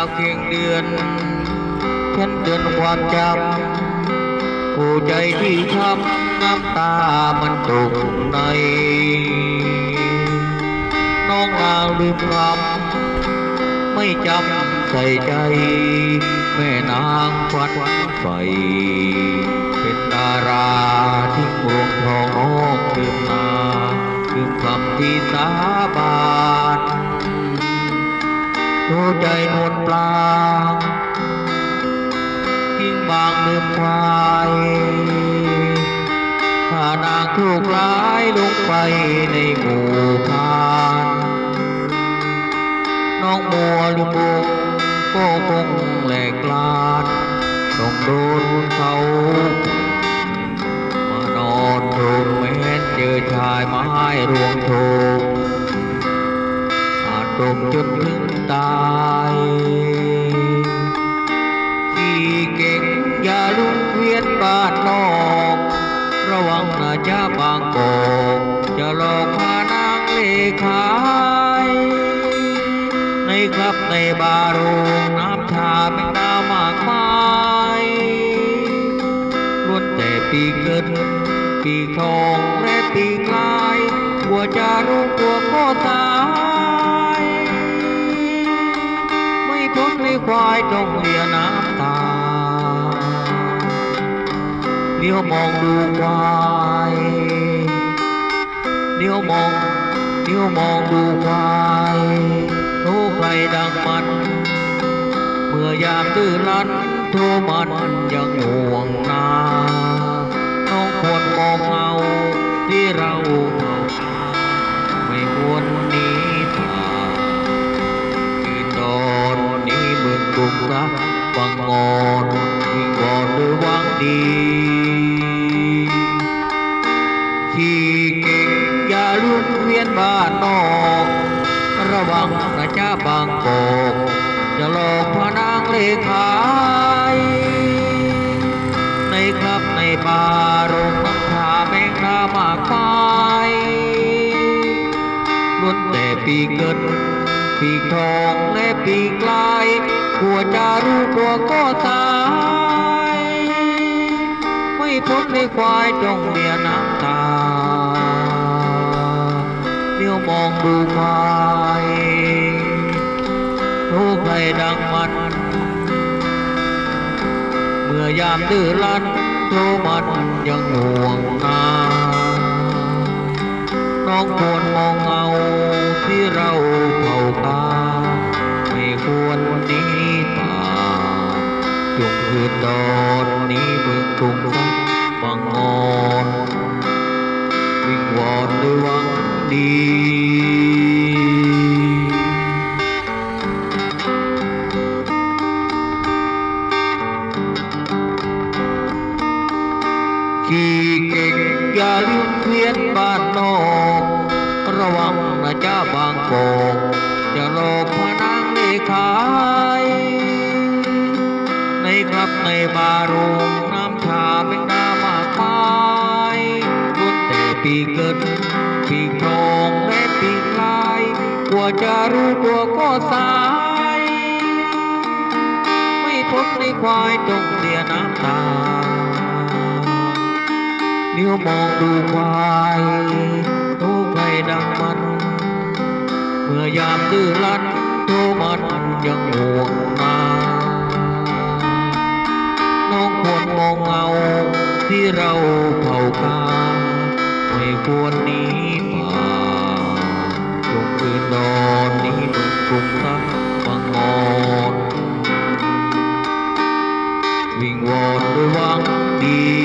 าวเคียงเดือนฉันเตือนความจำผู้ใจที่ช้ำน้ำตามันตกใน น้องนาลืมคำไม่จำใส่ใจ แม่นางฟัดไฟเป็นดาราที่รวงทองน้องลืมนาลืมคำที่สาบาน หัวใจนวลปลางทิ้งบางลืมควายถ้านางถูกร้ายลงไปในหมู่พานน้องมัวลุงบุกก็คงแหลกลานต้องโดนเขามานอนโดนแม้นเจอชายไม้รวงโทงอาจ ตกจนถึงตายที่เก่งอย่าลุกเวียนบ้านนอก ระวังนะจ้าบางกอกจะหลอกพานางเลขายในครับในบาร์โรงน้ำชาเป็นดาวมากมายล้วนแต่ปีเกินปีทองและปีกลายกลัวจะรู้กลัวก็ตายายต้องเลียน้ำตาเลี้ยวมองดูควายเลี้ยวมองเลี้ยวมองดูควายรู้ใครดังมัน เมื่อยามตื้อลันโทรมันยังห่วงนา น้องควรมองเงาที่เรา ด้วยหวังดีที่เก่งอย่าลุกเวียนบ้านนอก ระวังนะจ้าบางกอกจะหลอกพานางเลขายในครับในบาร์โรงน้ำชาแมงดามากมายล้วนแต่ปีเกินปีกทองและปีกลายกลัวจะรู้กลัวก็ตาย ไม่พ้นในควายจงเลียน้ำตาเดี๋ยวมองดูควายรู้ใครดังมัน เมื่อยามดื้อรั้นโทมันยังห่วงนาน้องควรมองเงาที่เราเผากาไม่ควรนีตาจงคืนตอนนี้เมืองกรุง บังงอนวิงวอนด้วยหวังดี ขี่เก่งอย่าลืมเวียนบ้านนอกระวังนะจ้าบางกอกจะหลอกพนางเลขายในครับในบาร์รงน้ำชาเป็นดามากมายล้ ปีเกินปีทองและปีกลายกว่าจะรู้ตัวก็สาย ไม่พ้นในควายจงเสียน้ำตาเลี้ยวมองดูควายรู้ใครดังมัน เมื่อยามดื้อรั้นโทมันยังห่วงนาน้องควรมองเงาที่เราเผากา Thank you.